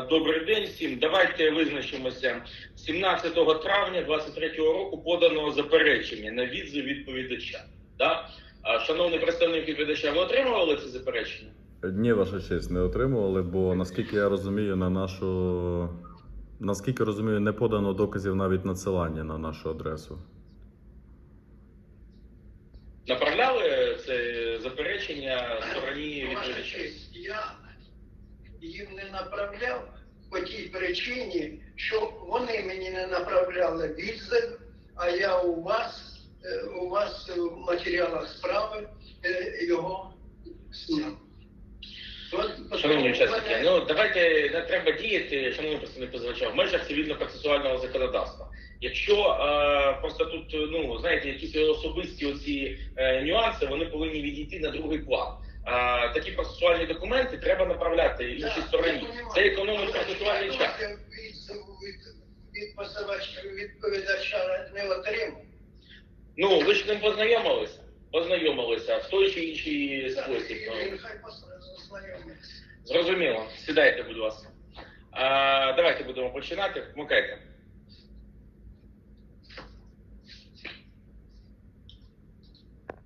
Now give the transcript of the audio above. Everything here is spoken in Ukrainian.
Добрий день всім. Давайте визначимося. 17 травня 23 року подано заперечення на відзив відповідача. Да? Шановний представник відповідача, ви отримували це заперечення? Ні, ваша честь, не отримували, бо наскільки я розумію, на нашу. Наскільки розумію, не подано доказів навіть надсилання на нашу адресу. Направляли це заперечення стороні Ваша відповідача? честь, я їм не направляв по тій причині, що вони мені не направляли відзив, а я у вас, е, у вас в матеріалах справи е, його зняв. От, Шановні учасники, ну давайте не треба діяти, шановний представник позивача, в межах цивільно-процесуального законодавства. Якщо е, просто тут, ну знаєте, якісь особисті оці е, нюанси, вони повинні відійти на другий план. Такі процесуальні документи треба направляти іншій стороні. Це економить процесуальний час. від, від відповідача не отримав. Ну ви ж з ним познайомилися, познайомилися в той чи інший спосіб. Зрозуміло. Сідайте, будь ласка. Е, давайте будемо починати. Вмикайте.